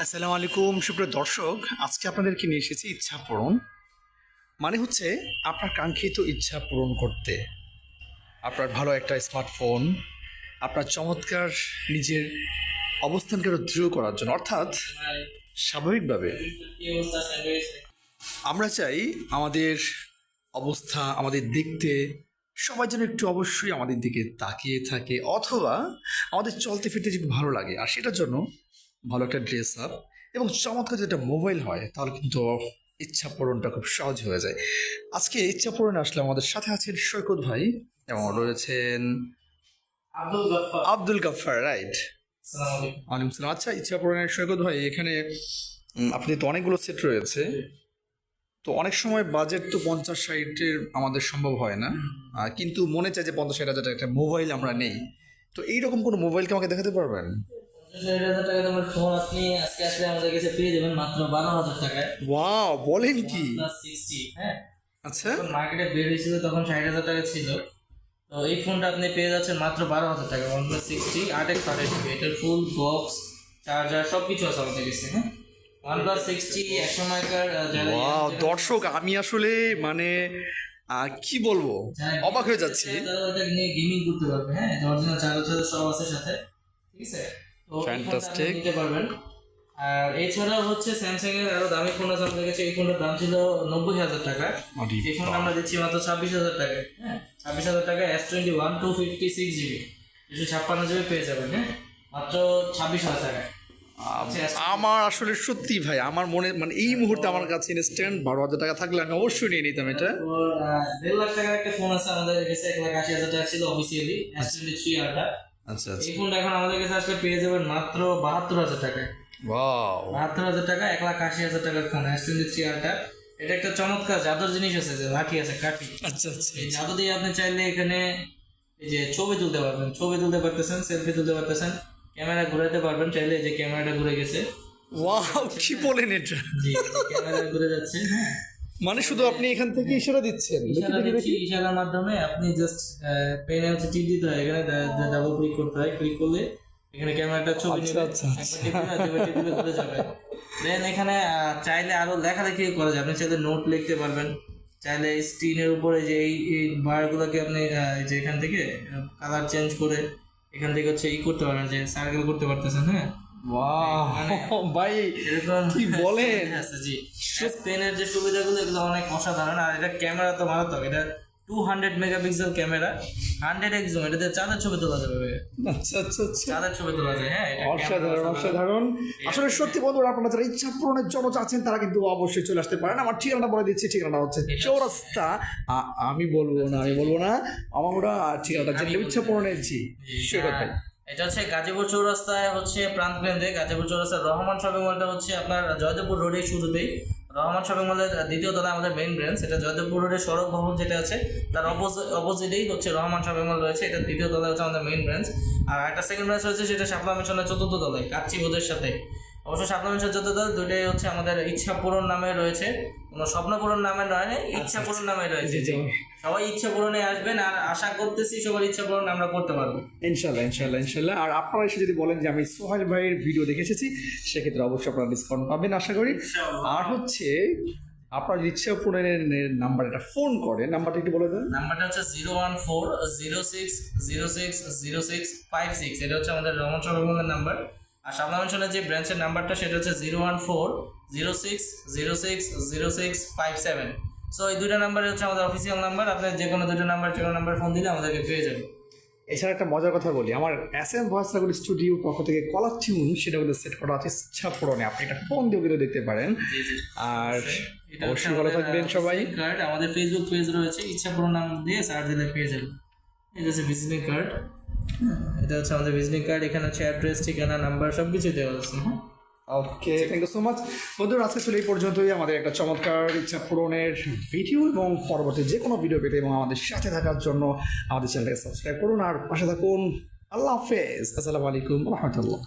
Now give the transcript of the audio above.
আসসালামু আলাইকুম, সুপ্রিয় দর্শক। আজকে আপনাদেরকে নিয়ে এসেছি ইচ্ছা পূরণ। মানে হচ্ছে আপনার কাঙ্ক্ষিত ইচ্ছা পূরণ করতে। আপনার ভালো একটা স্মার্টফোন, আপনার চমৎকার নিজের অবস্থানকে আরও দৃঢ় করার জন্য, অর্থাৎ স্বাভাবিকভাবে আমরা চাই আমাদের অবস্থা, আমাদের দেখতে সবার যেন একটু অবশ্যই আমাদের দিকে তাকিয়ে থাকে, অথবা আমাদের চলতে ফিরতে যদি ভালো লাগে। আর সেটার জন্য ভালো একটা ড্রেস আপ এবং চমৎকার যদি একটা মোবাইল হয় তাহলে কিন্তু ইচ্ছা পূরণটা খুব সহজ হয়ে যায়। আজকে ইচ্ছা পূরণে আসলে আমাদের সাথে আছেন সৈকত ভাই এবং রয়েছেন আব্দুল গাফার রাইট ওয়ালাইকুম সালাম আচ্ছা ইচ্ছা পূরণের সৈকত ভাই এখানে আপনি তো অনেকগুলো সেট রয়েছে। তো অনেক সময় বাজেট তো পঞ্চাশ ষাটের আমাদের সম্ভব হয় না। কিন্তু মনে চায় যে পঞ্চাশ ষাট হাজার একটা মোবাইল আমরা নেই। তো এইরকম কোনো মোবাইলকে আমাকে দেখাতে পারবেন? হাজার টাকা দামের ফোন আপনি আজকে আসলে আমাদের কাছে পেয়ে যাবেন মাত্র বারো হাজার টাকায়। ওয়াও বলেন কি? সিক্সটি হ্যাঁ? আচ্ছা। মার্কেটে বের হয়েছিল তখন ষাট হাজার টাকা ছিল। তো এই ফোনটা আপনি পেয়ে যাচ্ছেন মাত্র বারো হাজার টাকা ওয়ান প্লাস সিক্সটি আট এক্স আট জিবি এটার ফুল বক্স চার্জার সব কিছু আছে আমাদের কাছে হ্যাঁ? ওয়ান প্লাস সিক্সটি যারা দর্শক আমি আসলে মানে আহ, কি বলব? অবাক হয়ে যাচ্ছি। গেমিং করতে পারবে হ্যাঁ? অরিজিনাল চার্জার চার্জার সব আছে সাথে ঠিক আছে? Fantastic. নিতে পারবেন। আর এছাড়াও হচ্ছে স্যামসাং এর আরও দামি ফোন আছে আমাদের কাছে এই ফোনটার দাম ছিল নব্বই হাজার টাকা। এই ফোনটা আমরা দিচ্ছি মাত্র ছাব্বিশ হাজার টাকায় হ্যাঁ? ছাব্বিশ হাজার টাকা S twenty one two fifty six GB দুশো ছাপ্পান্ন জিবি পেয়ে যাবেন হ্যাঁ? মাত্র ছাব্বিশ হাজার টাকায়। আমার আসলে সত্যি ভাই আমার মনে মানে এই মুহূর্তে আমার কাছে ইনস্ট্যান্ট বারো হাজার টাকা থাকলে আমি অবশ্যই নিয়ে নিতাম এটা। দেড় লাখ টাকার একটা ফোন আছে আমাদের কাছে এক লাখ আশি হাজার টাকা ছিল অফিসিয়ালি এস টোয়েন্টি থ্রি আরটা আচ্ছা আচ্ছা। এই ফোনটা এখন আমাদের কাছে আসলে পেয়ে যাবেন মাত্র বাহাত্তর হাজার টাকায়। ওয়াও বাহাত্তর হাজার টাকা এক লাখ আশি হাজার টাকার ফোন এস টোয়েন্টি থ্রি এটা একটা চমৎকার জাদুর জিনিস আছে যে লাঠি আছে কাঠি। আচ্ছা আচ্ছা এই জাদু দিয়ে আপনি চাইলে এখানে এই যে ছবি তুলতে পারবেন ছবি তুলতে পারতেছেন সেলফি তুলতে পারতেছেন ক্যামেরা ঘুরাতে পারবেন চাইলে এই যে ক্যামেরাটা ঘুরে গেছে। ওয়াও কি বলেন এটা? জি ক্যামেরা ঘুরে যাচ্ছে হ্যাঁ। মানে শুধু আপনি এখান থেকে ইশারা দিচ্ছেন? দেখি ইশারা দেখি দিচ্ছি দেখি ইশারার মাধ্যমে আপনি জাস্ট পেনে হচ্ছে টিপ দিতে হয় এখানে ডাবল ক্লিক করতে হয়। ক্লিক করলে এখানে ক্যামেরাটা ছবি আচ্ছা, আচ্ছা, ঘুরে যাবে। দেন এখানে চাইলে আরও লেখালেখি করা যায়। আপনি চাইলে নোট লিখতে পারবেন। চাইলে স্ক্রিনের উপরে যে এই এই বারগুলোকে আপনি যে এখান থেকে কালার চেঞ্জ করে এখান থেকে হচ্ছে ই করতে পারবেন যে সার্কেল করতে পারতেছেন হ্যাঁ? ভাই এরকম কি বলেন? জি। পেনের যে সুবিধাগুলো এগুলো অনেক অসাধারণ। আর এটা ক্যামেরা তো মারাত্মক। এটা two hundred megapixel camera hundred X zoom এটাতে চাঁদের ছবি তোলা যাবে ভাই। আচ্ছা আচ্ছা আচ্ছা। চাঁদের ছবি তোলা যায় হ্যাঁ অসাধারণ অসাধারণ। আসলে সত্যি বন্ধুরা আপনারা যারা ইচ্ছা পূরণের জন্য চাচ্ছেন তারা কিন্তু অবশ্যই চলে আসতে পারেন। আমার ঠিকানাটা বলে দিচ্ছি ঠিকানাটা হচ্ছে চৌরাস্তা। আমি বলব না আমি বলব না। আমরা ঠিকানাটা জেনে নেব, ইচ্ছা পূরণের জি ভাই এটা হচ্ছে গাজীপুর চৌরাস্তায় হচ্ছে প্রাণ কেন্দ্রে গাজীপুর চৌরাস্তায় রহমান শপিং মলটা হচ্ছে আপনার জয়দেবপুর রোডের শুরুতেই। রহমান শপিং মলের দ্বিতীয় তলায় আমাদের মেইন ব্রাঞ্চ এটা জয়দেবপুর রোডের সড়ক ভবন যেটা আছে, তার অপোজিটেই হচ্ছে রহমান শপিং মল রয়েছে, এটা দ্বিতীয় তলায় হচ্ছে আমাদের মেইন ব্রাঞ্চ আর একটা সেকেন্ড ব্রাঞ্চ রয়েছে, সেটা শাপলা মিশনের চতুর্থ তলায়, কাচ্চি বোধের সাথে। অবশ্য মিশনের চতুর্থ তলায় দুইটাই হচ্ছে আমাদের ইচ্ছা পূরণ নামে রয়েছে। কোনো স্বপ্ন পূরণ নামে নয় ইচ্ছা পূরণ নামে রয়েছে। সবাই ইচ্ছা পূরণে আসবেন আর আশা করতেছি সবার ইচ্ছা পূরণ আমরা করতে পারব। ইনশাল্লাহ ইনশাল্লাহ ইনশাল্লাহ। আর আপনারা এসে যদি বলেন যে আমি সোহেল ভাইয়ের ভিডিও দেখে এসেছি সেক্ষেত্রে অবশ্যই আপনারা ডিসকাউন্ট পাবেন আশা করি। আর হচ্ছে আপনার ইচ্ছা পূরণের নাম্বার একটা ফোন করে নাম্বারটা একটু বলে দেন। নাম্বারটা হচ্ছে zero one four zero six zero six zero six five six. এটা হচ্ছে আমাদের রহমান শপিং নাম্বার। আর সামনা অঞ্চলের যে ব্রাঞ্চের নাম্বারটা সেটা হচ্ছে zero one four zero six zero six zero six five seven so এই দুটো নাম্বার হচ্ছে আমাদের অফিসিয়াল নাম্বার আপনি যে কোনো দুটো নাম্বার যে কোনো নাম্বার ফোন দিলে আমাদেরকে পেয়ে যাবেন এছাড়া একটা মজার কথা বলি আমার এস এম ভয়েস লাগুল স্টুডিও পক্ষ থেকে কলার টিউন সেটা কিন্তু সেট করা আছে ইচ্ছা পূরণে। আপনি একটা ফোন দিয়েও কিন্তু দেখতে পারেন। আর অবশ্যই। ভালো থাকবেন সবাই। কার্ড আমাদের ফেসবুক পেজ রয়েছে ইচ্ছা পুরো নাম দিয়ে সার্চ দিলে পেয়ে যাবেন। এটা হচ্ছে ভিজিটিং কার্ড এটা হচ্ছে আমাদের ভিজিটিং কার্ড এখানে হচ্ছে অ্যাড্রেস ঠিকানা নাম্বার সব কিছু দেওয়া আছে। হ্যাঁ okay thank you so much বন্ধুরা, আজকে চলে এই পর্যন্তই। আমাদের একটা চমৎকার ইচ্ছা পূরণের ভিডিও এবং পরবর্তী যে কোনো ভিডিও পেতে এবং আমাদের সাথে থাকার জন্য আমাদের চ্যানেলটাকে সাবস্ক্রাইব করুন আর পাশে থাকুন। আল্লাহ হাফেজ। আসসালামু আলাইকুম রহমতুল্লাহ।